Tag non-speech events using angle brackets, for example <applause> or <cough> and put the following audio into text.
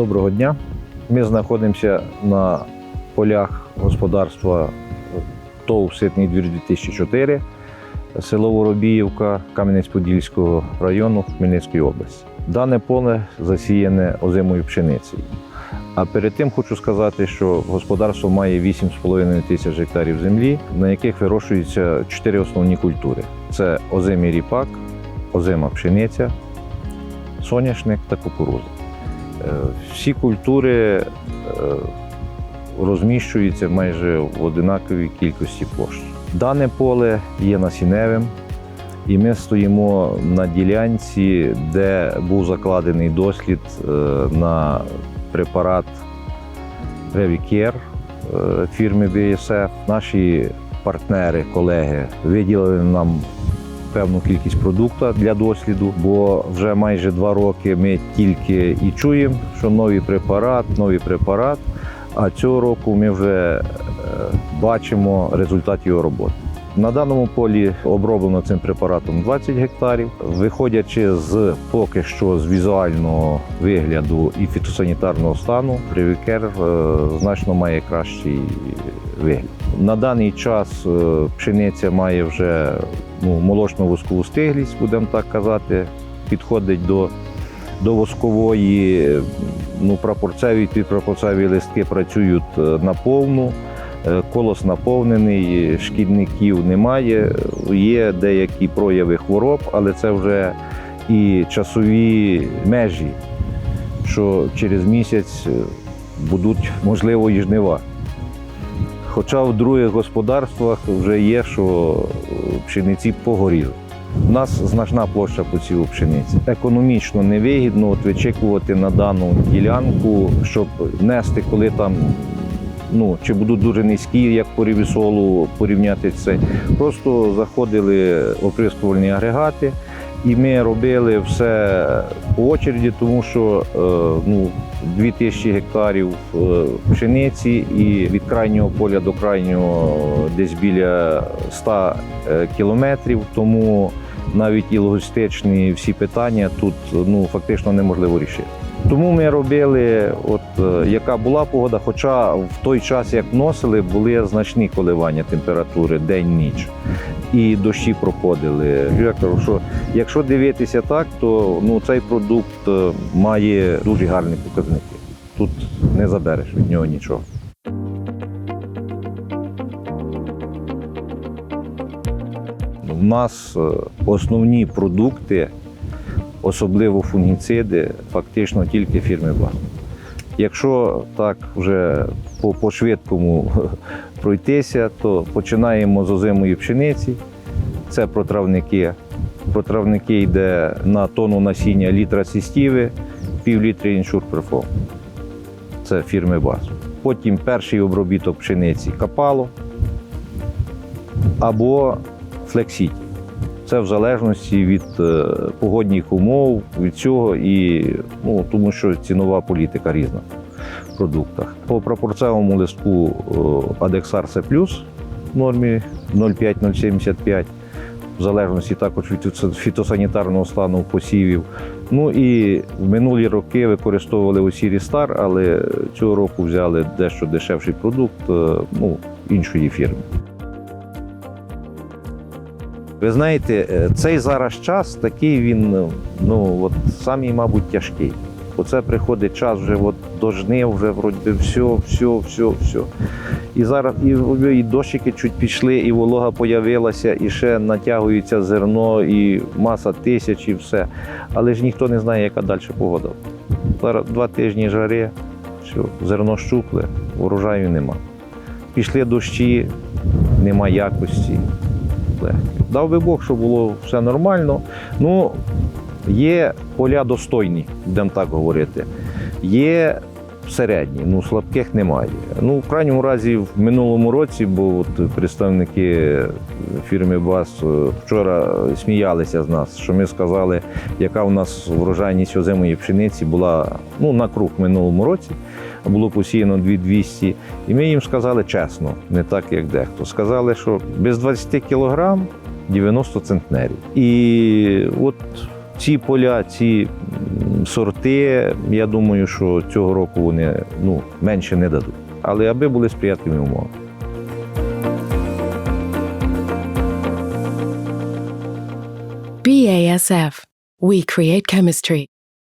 Доброго дня. Ми знаходимося на полях господарства ТОВ Ситний двір 2004, село Воробіївка Кам'янець-Подільського району Хмельницької області. Дане поле засіяне озимою пшеницею. А перед тим хочу сказати, що господарство має 8,5 тисяч гектарів землі, на яких вирощуються чотири основні культури: це озимий ріпак, озима пшениця, соняшник та кукуруза. Е, Всі культури е, розміщуються майже в одинаковій кількості площ. Дане поле є насінневим, і ми стоїмо на ділянці, де був закладений дослід е, на препарат е, фірми BSF. Наші партнери, колеги виділили нам певну кількість продукту для досліду, бо вже майже два роки ми тільки і чуємо, що новий препарат, новий препарат. А цього року ми вже е, бачимо результат його роботи. На даному полі оброблено цим препаратом 20 гектарів. Виходячи з поки що з візуального вигляду і фітосанітарного стану, Привікер е, значно має кращий вигляд. На даний час е, пшениця має вже ну, молочну воскову стиглість, будемо так казати, підходить до, до воскової. Ну, прапорцеві підпрапорцеві листки працюють е, на повну. Е, Колос наповнений, шкідників немає. Є деякі прояви хвороб, але це вже і часові межі, що через місяць е, будуть можливо і жнива. Хоча в других господарствах вже є, що е, пшениці погоріли. У нас значна площа посіву пшениці. Економічно невигідно от вичікувати на дану ділянку, щоб нести, коли там ну, чи будуть дуже низькі, як по рівісолу порівняти це. Просто заходили оприскувальні агрегати, і ми робили все по очереді, тому що е, ну, 2000 гектарів е, пшениці і від крайнього поля до крайнього десь біля 100 е, кілометрів. Тому навіть і логістичні всі питання тут ну, фактично неможливо рішити. Тому ми робили, от е, яка була погода, хоча в той час, як вносили, були значні коливання температури день-ніч. І дощі проходили. Кажу, що якщо дивитися так, то ну, цей продукт е, має дуже гарні показники. Тут не забереш від нього нічого. У нас е, основні продукти, особливо фунгіциди, фактично тільки фірми БАС. Якщо так вже по, по швидкому <laughs> пройтися, то починаємо з озимої пшениці. Це протравники. Протравники йде на тонну насіння літра сістіви, пів літра. Це фірми БАС. Потім перший обробіток пшениці капало або флексіті. Це в залежності від е, погодних умов, від цього і ну, тому що цінова політика різна в продуктах. По пропорцевому листку е, Адексар С в нормі 0,5-0,75, в залежності також від фітосанітарного стану посівів. Ну і в минулі роки використовували Осірі Стар, але цього року взяли дещо дешевший продукт е, ну, іншої фірми. Ви знаєте, е, цей зараз час такий він, е, ну от самий, мабуть, тяжкий. Оце приходить час вже от до жнив, вже вроді все, все, все, все. І зараз і, і дощики чуть пішли, і волога появилася, і ще натягується зерно, і маса тисяч, і все. Але ж ніхто не знає, яка далі погода. Зараз два тижні жари, все, зерно щупле, урожаю нема. Пішли дощі, нема якості легке. Дав би Бог, щоб було все нормально. Ну, є поля достойні, будемо так говорити. Є середні, ну слабких немає. Ну, в крайньому разі, в минулому році, бо от представники фірми БАС е, вчора сміялися з нас, що ми сказали, яка у нас врожайність озимої пшениці була ну, на круг в минулому році. Було посіяно 2200. І ми їм сказали чесно, не так як дехто. Сказали, що без 20 кілограм 90 центнерів. І от ці поля, ці Сорти, я думаю, що цього року вони ну, менше не дадуть. Але аби були сприятливі умови. BASF. We create chemistry.